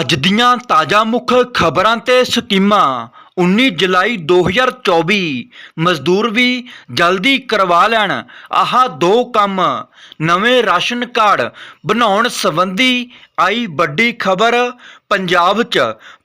ਅੱਜ ਦੀਆਂ ਤਾਜ਼ਾ ਮੁੱਖ ਖਬਰਾਂ ਤੇ ਸਕੀਮਾਂ। 19 ਜੁਲਾਈ 2024 ਮਜ਼ਦੂਰ ਵੀ ਜਲਦੀ ਕਰਵਾ ਲੈਣ। ਆਹ ਦੋ ਕੰਮ। ਨਵੇਂ ਰਾਸ਼ਨ ਕਾਰਡ ਬਣਾਉਣ ਸੰਬੰਧੀ ਆਈ ਵੱਡੀ ਖਬਰ ਪੰਜਾਬ 'ਚ।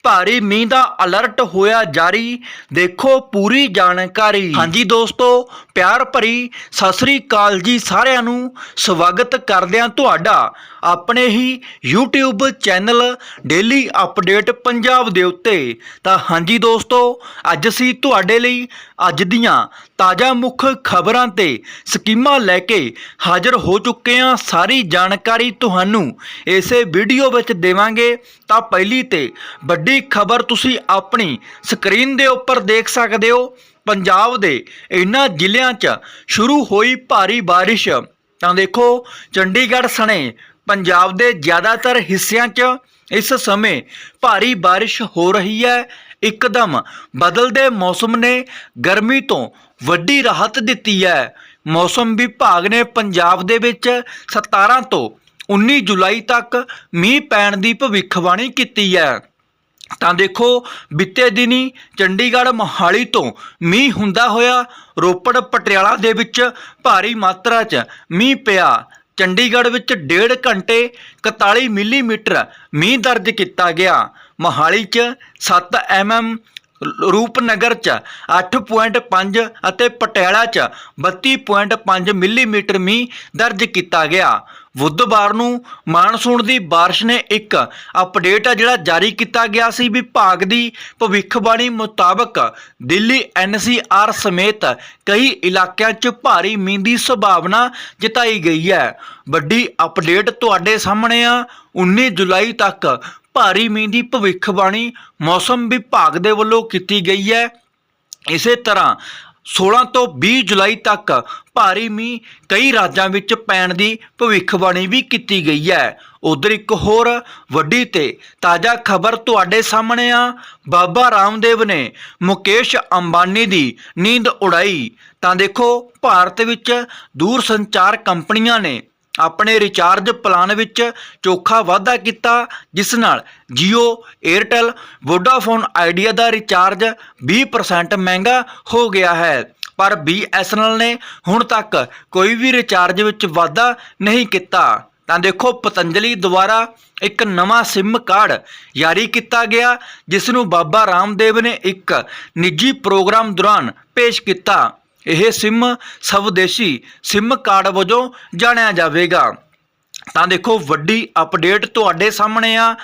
ਭਾਰੀ ਮੀਂਹ ਦਾ ਅਲਰਟ ਹੋਇਆ ਜਾਰੀ। ਦੇਖੋ ਪੂਰੀ ਜਾਣਕਾਰੀ। ਹਾਂਜੀ ਦੋਸਤੋ, ਪਿਆਰ ਭਰੀ ਸਤਿ ਸ੍ਰੀ ਅਕਾਲ ਜੀ ਸਾਰਿਆਂ ਨੂੰ। ਸਵਾਗਤ ਕਰਦਿਆਂ ਤੁਹਾਡਾ ਆਪਣੇ ਹੀ YouTube channel daily update Punjab ਦੇ ਉੱਤੇ। ਤਾਂ ਹਾਂਜੀ ਦੋਸਤੋ, ਅੱਜ ਅਸੀਂ ਤੁਹਾਡੇ ਲਈ ਅੱਜ ਦੀਆਂ ਤਾਜ਼ਾ ਮੁੱਖ ਖਬਰਾਂ ਤੇ ਸਕੀਮਾਂ ਲੈ ਕੇ ਹਾਜ਼ਰ ਹੋ ਚੁੱਕੇ ਹਾਂ। ਸਾਰੀ ਜਾਣਕਾਰੀ ਤੁਹਾਨੂੰ ਇਸੇ ਵੀਡੀਓ ਵਿੱਚ ਦੇਵਾਂਗੇ ਤਾਂ ਪਹਿਲੀ ਤੇ ਵੱਡੀ ਖਬਰ ਤੁਸੀਂ ਆਪਣੀ ਸਕਰੀਨ ਦੇ ਉੱਪਰ ਦੇਖ ਸਕਦੇ ਹੋ। ਪੰਜਾਬ ਦੇ ਇਹਨਾਂ ਜ਼ਿਲ੍ਹਿਆਂ 'ਚ ਸ਼ੁਰੂ ਹੋਈ ਭਾਰੀ ਬਾਰਿਸ਼। ਤਾਂ ਦੇਖੋ, ਚੰਡੀਗੜ੍ਹ ਸਣੇ ਪੰਜਾਬ ਦੇ ਜ਼ਿਆਦਾਤਰ ਹਿੱਸਿਆਂ 'ਚ ਇਸ ਸਮੇਂ ਭਾਰੀ ਬਾਰਿਸ਼ ਹੋ ਰਹੀ ਹੈ। ਇੱਕਦਮ ਬਦਲਦੇ ਮੌਸਮ ਨੇ ਗਰਮੀ ਤੋਂ ਵੱਡੀ ਰਾਹਤ ਦਿੱਤੀ ਹੈ। ਮੌਸਮ ਵਿਭਾਗ ਨੇ ਪੰਜਾਬ ਦੇ ਵਿੱਚ 17 ਤੋਂ 19 ਜੁਲਾਈ ਤੱਕ ਮੀਂਹ ਪੈਣ ਦੀ ਭਵਿੱਖਬਾਣੀ ਕੀਤੀ ਹੈ। ਤਾਂ ਦੇਖੋ, ਬੀਤੇ ਦਿਨੀ ਚੰਡੀਗੜ੍ਹ ਮੋਹਾਲੀ ਤੋਂ ਮੀਂਹ ਹੁੰਦਾ ਹੋਇਆ, ਰੋਪੜ ਪਟਿਆਲਾ ਦੇ ਵਿੱਚ ਭਾਰੀ ਮਾਤਰਾ 'ਚ ਮੀਂਹ ਪਿਆ। ਚੰਡੀਗੜ੍ਹ ਵਿੱਚ ਡੇਢ ਘੰਟੇ 41 ਮਿਲੀਮੀਟਰ ਮੀਂਹ ਦਰਜ ਕੀਤਾ ਗਿਆ। ਮੋਹਾਲੀ 'ਚ 7 ਐਮਐਮ ਰੂਪਨਗਰ 'ਚ 8.5 ਅਤੇ ਪਟਿਆਲਾ 'ਚ 32.5 ਮਿਲੀਮੀਟਰ ਮੀਂਹ ਦਰਜ ਕੀਤਾ ਗਿਆ। ਬੁੱਧਵਾਰ ਨੂੰ ਮਾਨਸੂਨ ਦੀ ਬਾਰਿਸ਼ ਨੇ ਇੱਕ ਅਪਡੇਟ ਆ ਜਿਹੜਾ ਜਾਰੀ ਕੀਤਾ ਗਿਆ ਸੀ ਵਿਭਾਗ ਦੀ ਭਵਿੱਖਬਾਣੀ ਮੁਤਾਬਕ ਦਿੱਲੀ ਐਨਸੀਆਰ ਸਮੇਤ ਕਈ ਇਲਾਕਿਆਂ 'ਚ ਭਾਰੀ ਮੀਂਹ ਦੀ ਸੰਭਾਵਨਾ ਜਤਾਈ ਗਈ ਹੈ। ਵੱਡੀ ਅਪਡੇਟ ਤੁਹਾਡੇ ਸਾਹਮਣੇ ਆ। 19 ਜੁਲਾਈ ਤੱਕ ਭਾਰੀ ਮੀਂਹ ਦੀ ਭਵਿੱਖਬਾਣੀ ਮੌਸਮ ਵਿਭਾਗ ਦੇ ਵੱਲੋਂ ਕੀਤੀ ਗਈ ਹੈ। ਇਸੇ ਤਰ੍ਹਾਂ 16 ਤੋਂ 20 ਜੁਲਾਈ ਤੱਕ ਭਾਰੀ ਮੀਂਹ ਕਈ ਰਾਜਾਂ ਵਿੱਚ ਪੈਣ ਦੀ ਭਵਿੱਖਬਾਣੀ ਵੀ ਕੀਤੀ ਗਈ ਹੈ। ਉਧਰ ਇੱਕ ਹੋਰ ਵੱਡੀ ਤੇ ਤਾਜ਼ਾ ਖਬਰ ਤੁਹਾਡੇ ਸਾਹਮਣੇ ਆ। ਬਾਬਾ ਰਾਮਦੇਵ ਨੇ ਮੁਕੇਸ਼ ਅੰਬਾਨੀ ਦੀ ਨੀਂਦ ਉਡਾਈ। ਤਾਂ ਦੇਖੋ, ਭਾਰਤ ਵਿੱਚ ਦੂਰ ਸੰਚਾਰ ਕੰਪਨੀਆਂ ਨੇ ਆਪਣੇ ਰਿਚਾਰਜ ਪਲਾਨ ਵਿੱਚ ਚੋਖਾ ਵਾਧਾ ਕੀਤਾ, ਜਿਸ ਨਾਲ Jio, Airtel, Vodafone Idea ਦਾ ਰਿਚਾਰਜ 20% ਮਹਿੰਗਾ ਹੋ ਗਿਆ ਹੈ। ਪਰ BSNL ਨੇ ਹੁਣ ਤੱਕ ਕੋਈ ਵੀ ਰਿਚਾਰਜ ਵਿੱਚ ਵਾਧਾ ਨਹੀਂ ਕੀਤਾ। ਤਾਂ ਦੇਖੋ, ਪਤੰਜਲੀ ਦੁਆਰਾ ਇੱਕ ਨਵਾਂ SIM ਕਾਰਡ ਜਾਰੀ ਕੀਤਾ ਗਿਆ, ਜਿਸ ਨੂੰ ਬਾਬਾ ਰਾਮਦੇਵ ਨੇ ਇੱਕ ਨਿੱਜੀ ਪ੍ਰੋਗਰਾਮ ਦੌਰਾਨ ਪੇਸ਼ ਕੀਤਾ। ਇਹ ਸਿਮ ਸਵਦੇਸ਼ੀ ਸਿਮ ਕਾਰਡ ਵਜੋਂ ਜਾਣਿਆ ਜਾਵੇਗਾ। ਤਾਂ ਦੇਖੋ, ਵੱਡੀ ਅਪਡੇਟ ਤੁਹਾਡੇ ਸਾਹਮਣੇ ਆ।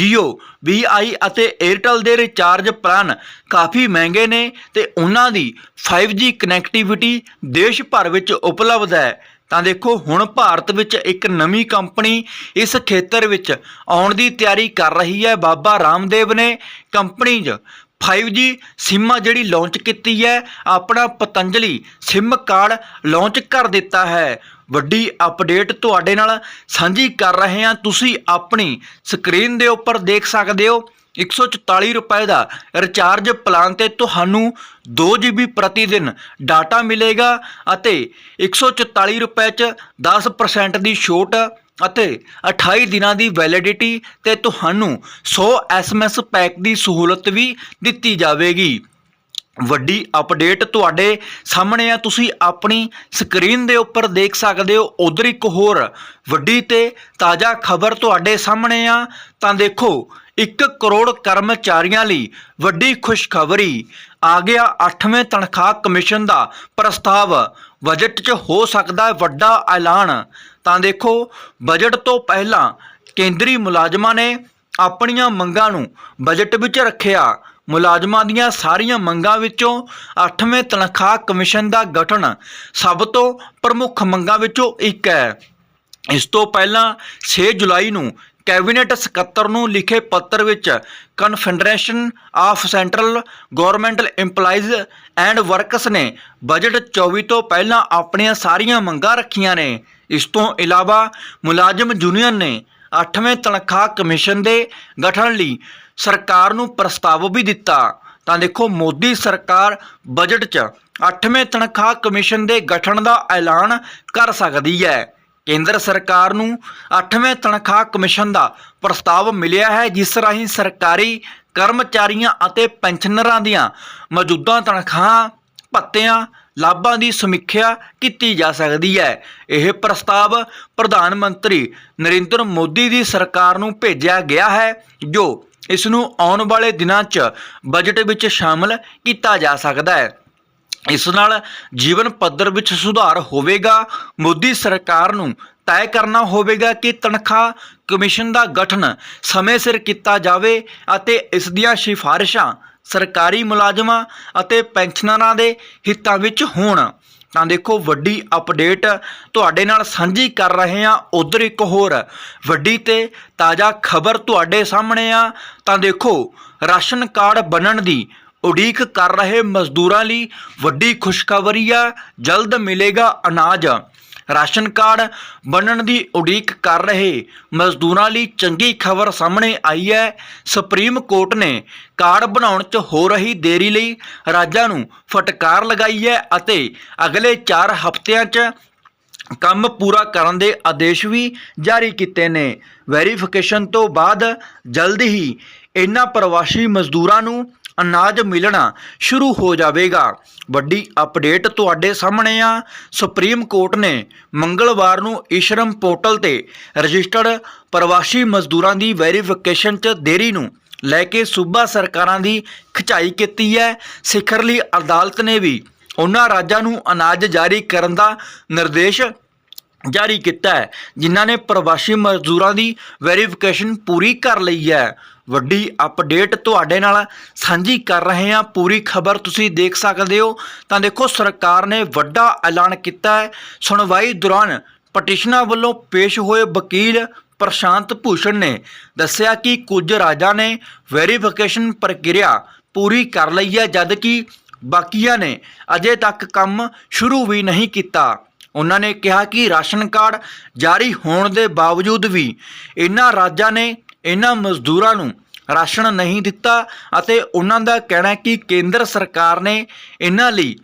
Jio VI ਅਤੇ Airtel ਦੇ ਰਿਚਾਰਜ ਪਲਾਨ ਕਾਫੀ ਮਹਿੰਗੇ ਨੇ ਤੇ ਉਹਨਾਂ ਦੀ 5G ਕਨੈਕਟੀਵਿਟੀ ਦੇਸ਼ ਭਰ ਵਿੱਚ ਉਪਲਬਧ ਹੈ। ਤਾਂ ਦੇਖੋ, ਹੁਣ ਭਾਰਤ ਵਿੱਚ ਇੱਕ ਨਵੀਂ ਕੰਪਨੀ ਇਸ ਖੇਤਰ ਵਿੱਚ ਆਉਣ ਦੀ ਤਿਆਰੀ ਕਰ ਰਹੀ ਹੈ। ਬਾਬਾ ਰਾਮਦੇਵ ਨੇ ਕੰਪਨੀ 'ਚ 5G ਸਿੰਮਾਂ ਜਿਹੜੀ ਲਾਂਚ ਕੀਤੀ ਹੈ, ਆਪਣਾ ਪਤੰਜਲੀ ਸਿਮ ਕਾਰਡ ਲਾਂਚ ਕਰ ਦਿੱਤਾ ਹੈ। ਵੱਡੀ ਅਪਡੇਟ ਤੁਹਾਡੇ ਨਾਲ ਸਾਂਝੀ ਕਰ ਰਹੇ ਹਾਂ। ਤੁਸੀਂ ਆਪਣੀ ਸਕਰੀਨ ਦੇ ਉੱਪਰ ਦੇਖ ਸਕਦੇ ਹੋ 144 ਰੁਪਏ ਦਾ ਰਿਚਾਰਜ ਪਲਾਨ ਤੇ ਤੁਹਾਨੂੰ 2 GB ਪ੍ਰਤੀ ਦਿਨ ਡਾਟਾ ਮਿਲੇਗਾ ਅਤੇ 144 ਰੁਪਏ ਚ 10% ਦੀ ਛੋਟ ਅਤੇ 28 ਦਿਨਾਂ ਦੀ ਵੈਲਿਡਿਟੀ ਤੇ ਤੁਹਾਨੂੰ 100 SMS ਪੈਕ ਦੀ ਸਹੂਲਤ ਵੀ ਦਿੱਤੀ ਜਾਵੇਗੀ। ਵੱਡੀ ਅਪਡੇਟ ਤੁਹਾਡੇ ਸਾਹਮਣੇ ਆ। ਤੁਸੀਂ ਆਪਣੀ ਸਕਰੀਨ ਦੇ ਉੱਪਰ ਦੇਖ ਸਕਦੇ ਹੋ। ਉਧਰ ਇੱਕ ਹੋਰ ਵੱਡੀ ਤੇ ਤਾਜ਼ਾ ਖਬਰ ਤੁਹਾਡੇ ਸਾਹਮਣੇ ਆ। ਤਾਂ ਦੇਖੋ 1 ਕਰੋੜ ਕਰਮਚਾਰੀਆਂ ਲਈ ਵੱਡੀ ਖੁਸ਼ਖਬਰੀ। ਆ ਗਿਆ 8ਵੇਂ ਤਨਖਾਹ ਕਮਿਸ਼ਨ ਦਾ ਪ੍ਰਸਤਾਵ। ਬਜਟ 'ਚ ਹੋ ਸਕਦਾ ਵੱਡਾ ਐਲਾਨ। ਤਾਂ ਦੇਖੋ ਬਜਟ ਤੋਂ ਪਹਿਲਾਂ ਕੇਂਦਰੀ ਮੁਲਾਜ਼ਮਾਂ ਨੇ ਆਪਣੀਆਂ ਮੰਗਾਂ ਨੂੰ ਬਜਟ ਵਿੱਚ ਰੱਖਿਆ। ਮੁਲਾਜ਼ਮਾਂ ਦੀਆਂ ਸਾਰੀਆਂ ਮੰਗਾਂ ਵਿੱਚੋਂ 8ਵੇਂ ਤਨਖਾਹ ਕਮਿਸ਼ਨ ਦਾ ਗਠਨ ਸਭ ਤੋਂ ਪ੍ਰਮੁੱਖ ਮੰਗਾਂ ਵਿੱਚੋਂ ਇੱਕ ਹੈ। ਇਸ ਤੋਂ ਪਹਿਲਾਂ 6 ਜੁਲਾਈ ਨੂੰ ਕੈਬਨਿਟ ਸਕੱਤਰ ਨੂੰ ਲਿਖੇ ਪੱਤਰ ਵਿੱਚ confederation of central governmental EMPLOYEES and workers ਨੇ ਬਜਟ 24 ਤੋਂ ਪਹਿਲਾਂ ਆਪਣੀਆਂ ਸਾਰੀਆਂ ਮੰਗਾਂ ਰੱਖੀਆਂ ਨੇ। ਇਸ ਤੋਂ ਇਲਾਵਾ ਮੁਲਾਜ਼ਮ ਯੂਨੀਅਨ ਨੇ 8ਵੇਂ ਤਨਖਾਹ ਕਮਿਸ਼ਨ ਦੇ ਗਠਨ ਲਈ ਸਰਕਾਰ ਨੂੰ ਪ੍ਰਸਤਾਵ ਵੀ ਦਿੱਤਾ। ਤਾਂ ਦੇਖੋ, ਮੋਦੀ ਸਰਕਾਰ ਬਜਟ 'ਚ 8ਵੇਂ ਤਨਖਾਹ ਕਮਿਸ਼ਨ ਦੇ ਗਠਨ ਦਾ ਐਲਾਨ ਕਰ ਸਕਦੀ ਹੈ। ਕੇਂਦਰ ਸਰਕਾਰ ਨੂੰ 8ਵੇਂ ਤਨਖਾਹ ਕਮਿਸ਼ਨ ਦਾ ਪ੍ਰਸਤਾਵ ਮਿਲਿਆ ਹੈ, ਜਿਸ ਰਾਹੀਂ ਸਰਕਾਰੀ ਕਰਮਚਾਰੀਆਂ ਅਤੇ ਪੈਨਸ਼ਨਰਾਂ ਦੀਆਂ ਮੌਜੂਦਾ ਤਨਖਾਹਾਂ, ਭੱਤਿਆਂ, ਲਾਭਾਂ ਦੀ ਸਮੀਖਿਆ ਕੀਤੀ ਜਾ ਸਕਦੀ ਹੈ। ਇਹ ਪ੍ਰਸਤਾਵ ਪ੍ਰਧਾਨ ਮੰਤਰੀ ਨਰਿੰਦਰ ਮੋਦੀ ਦੀ ਸਰਕਾਰ ਨੂੰ ਭੇਜਿਆ ਗਿਆ ਹੈ, ਜੋ ਇਸ ਨੂੰ ਆਉਣ ਵਾਲੇ ਦਿਨਾਂ 'ਚ ਬਜਟ ਵਿੱਚ ਸ਼ਾਮਲ ਕੀਤਾ ਜਾ ਸਕਦਾ ਹੈ। ਇਸ ਨਾਲ ਜੀਵਨ ਪੱਧਰ ਵਿੱਚ ਸੁਧਾਰ ਹੋਵੇਗਾ। ਮੋਦੀ ਸਰਕਾਰ ਨੂੰ ਤੈਅ ਕਰਨਾ ਹੋਵੇਗਾ ਕਿ ਤਨਖਾਹ ਕਮਿਸ਼ਨ ਦਾ ਗਠਨ ਸਮੇਂ ਸਿਰ ਕੀਤਾ ਜਾਵੇ ਅਤੇ ਇਸ ਦੀਆਂ ਸਿਫਾਰਿਸ਼ਾਂ ਸਰਕਾਰੀ ਮੁਲਾਜ਼ਮਾਂ ਅਤੇ ਪੈਨਸ਼ਨਰਾਂ ਦੇ ਹਿੱਤਾਂ ਵਿੱਚ ਹੋਣ। ਤਾਂ ਦੇਖੋ, ਵੱਡੀ ਅਪਡੇਟ ਤੁਹਾਡੇ ਨਾਲ ਸਾਂਝੀ ਕਰ ਰਹੇ ਹਾਂ ਉਧਰ ਇੱਕ ਹੋਰ। ਵੱਡੀ ਤੇ ਤਾਜ਼ਾ ਖਬਰ ਤੁਹਾਡੇ ਸਾਹਮਣੇ ਆ। ਤਾਂ ਦੇਖੋ, ਰਾਸ਼ਨ ਕਾਰਡ ਬਣਨ ਦੀ ਉਡੀਕ ਕਰ ਰਹੇ ਮਜ਼ਦੂਰਾਂ ਲਈ ਵੱਡੀ ਖੁਸ਼ਖਬਰੀ ਆ, ਜਲਦ ਮਿਲੇਗਾ ਅਨਾਜ। ਰਾਸ਼ਨ ਕਾਰਡ ਬਣਨ ਦੀ ਉਡੀਕ ਕਰ ਰਹੇ ਮਜ਼ਦੂਰਾਂ ਲਈ ਚੰਗੀ ਖਬਰ ਸਾਹਮਣੇ ਆਈ ਹੈ। ਸੁਪਰੀਮ ਕੋਰਟ ਨੇ ਕਾਰਡ ਬਣਾਉਣ 'ਚ ਹੋ ਰਹੀ ਦੇਰੀ ਲਈ ਰਾਜਾਂ ਨੂੰ ਫਟਕਾਰ ਲਗਾਈ ਹੈ ਅਤੇ ਅਗਲੇ 4 ਹਫ਼ਤਿਆਂ 'ਚ ਕੰਮ ਪੂਰਾ ਕਰਨ ਦੇ ਆਦੇਸ਼ ਵੀ ਜਾਰੀ ਕੀਤੇ ਨੇ। ਵੈਰੀਫਿਕੇਸ਼ਨ ਤੋਂ ਬਾਅਦ ਜਲਦ ਹੀ ਇਹਨਾਂ ਪ੍ਰਵਾਸੀ ਮਜ਼ਦੂਰਾਂ ਨੂੰ ਅਨਾਜ ਮਿਲਣਾ ਸ਼ੁਰੂ ਹੋ ਜਾਵੇਗਾ। ਵੱਡੀ ਅਪਡੇਟ ਤੁਹਾਡੇ ਸਾਹਮਣੇ ਆ। ਸੁਪਰੀਮ ਕੋਰਟ ਨੇ ਮੰਗਲਵਾਰ ਨੂੰ ਇਸ਼ਰਮ ਪੋਰਟਲ ਤੇ ਰਜਿਸਟਰਡ ਪ੍ਰਵਾਸੀ ਮਜ਼ਦੂਰਾਂ ਦੀ ਵੈਰੀਫਿਕੇਸ਼ਨ 'ਚ ਦੇਰੀ ਨੂੰ ਲੈ ਕੇ ਸੂਬਾ ਸਰਕਾਰਾਂ ਦੀ ਖਿਚਾਈ ਕੀਤੀ ਹੈ। ਸਿਖਰਲੀ ਅਦਾਲਤ ਨੇ ਵੀ ਉਹਨਾਂ ਰਾਜਾਂ ਨੂੰ ਅਨਾਜ ਜਾਰੀ ਕਰਨ ਦਾ ਨਿਰਦੇਸ਼ ਜਾਰੀ ਕੀਤਾ ਹੈ, ਜਿਨ੍ਹਾਂ ਨੇ ਪ੍ਰਵਾਸੀ ਮਜ਼ਦੂਰਾਂ ਦੀ ਵੈਰੀਫਿਕੇਸ਼ਨ ਪੂਰੀ ਕਰ ਲਈ ਹੈ। ਵੱਡੀ ਅਪਡੇਟ ਤੁਹਾਡੇ ਨਾਲ ਸਾਂਝੀ ਕਰ ਰਹੇ ਹਾਂ। ਪੂਰੀ ਖਬਰ ਤੁਸੀਂ ਦੇਖ ਸਕਦੇ ਹੋ। ਤਾਂ ਦੇਖੋ, ਸਰਕਾਰ ਨੇ ਵੱਡਾ ਐਲਾਨ ਕੀਤਾ ਹੈ। ਸੁਣਵਾਈ ਦੌਰਾਨ ਪਟੀਸ਼ਨਾਂ ਵੱਲੋਂ ਪੇਸ਼ ਹੋਏ ਵਕੀਲ ਪ੍ਰਸ਼ਾਂਤ ਭੂਸ਼ਣ ਨੇ ਦੱਸਿਆ ਕਿ ਕੁਝ ਰਾਜਾਂ ਨੇ ਵੈਰੀਫਿਕੇਸ਼ਨ ਪ੍ਰਕਿਰਿਆ ਪੂਰੀ ਕਰ ਲਈ ਹੈ, ਜਦਕਿ ਬਾਕੀਆਂ ਨੇ ਅਜੇ ਤੱਕ ਕੰਮ ਸ਼ੁਰੂ ਵੀ ਨਹੀਂ ਕੀਤਾ। ਉਹਨਾਂ ਨੇ ਕਿਹਾ ਕਿ ਰਾਸ਼ਨ ਕਾਰਡ ਜਾਰੀ ਹੋਣ ਦੇ ਬਾਵਜੂਦ ਵੀ ਇਨ੍ਹਾਂ ਰਾਜਾਂ ਨੇ ਇਹਨਾਂ ਮਜ਼ਦੂਰਾਂ ਨੂੰ ਰਾਸ਼ਨ ਨਹੀਂ ਦਿੱਤਾ ਅਤੇ ਉਹਨਾਂ ਦਾ ਕਹਿਣਾ ਹੈ ਕਿ ਕੇਂਦਰ ਸਰਕਾਰ ਨੇ ਇਹਨਾਂ ਲਈ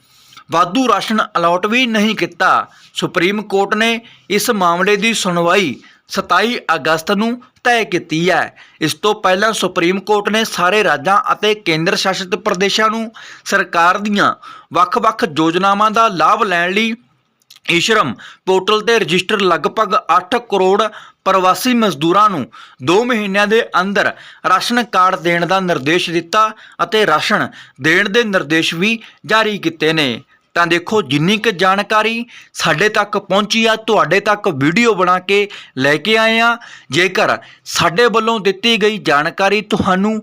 ਵਾਧੂ ਰਾਸ਼ਨ ਅਲਾਟ ਵੀ ਨਹੀਂ ਕੀਤਾ। ਸੁਪਰੀਮ ਕੋਰਟ ਨੇ ਇਸ ਮਾਮਲੇ ਦੀ ਸੁਣਵਾਈ 27 ਅਗਸਤ ਨੂੰ ਤੈਅ ਕੀਤੀ ਹੈ। ਇਸ ਤੋਂ ਪਹਿਲਾਂ ਸੁਪਰੀਮ ਕੋਰਟ ਨੇ ਸਾਰੇ ਰਾਜਾਂ ਅਤੇ ਕੇਂਦਰ ਸ਼ਾਸਿਤ ਪ੍ਰਦੇਸ਼ਾਂ ਨੂੰ ਸਰਕਾਰ ਦੀਆਂ ਵੱਖ-ਵੱਖ ਯੋਜਨਾਵਾਂ ਦਾ ਲਾਭ ਲੈਣ ਲਈ ਈਸ਼ਰਮ ਪੋਰਟਲ ਤੇ ਰਜਿਸਟਰ ਲਗਭਗ 8 ਕਰੋੜ ਪ੍ਰਵਾਸੀ ਮਜ਼ਦੂਰਾਂ ਨੂੰ 2 ਮਹੀਨਿਆਂ ਦੇ ਅੰਦਰ ਰਾਸ਼ਨ ਕਾਰਡ ਦੇਣ ਦਾ ਨਿਰਦੇਸ਼ ਦਿੱਤਾ ਅਤੇ ਰਾਸ਼ਨ ਦੇਣ ਦੇ ਨਿਰਦੇਸ਼ ਵੀ ਜਾਰੀ ਕੀਤੇ ਨੇ। ਤਾਂ ਦੇਖੋ, ਜਿੰਨੀ ਕੁ ਜਾਣਕਾਰੀ ਸਾਡੇ ਤੱਕ ਪਹੁੰਚੀ ਆ, ਤੁਹਾਡੇ ਤੱਕ ਵੀਡੀਓ ਬਣਾ ਕੇ ਲੈ ਕੇ ਆਏ ਆ। ਜੇਕਰ ਸਾਡੇ ਵੱਲੋਂ ਦਿੱਤੀ ਗਈ ਜਾਣਕਾਰੀ ਤੁਹਾਨੂੰ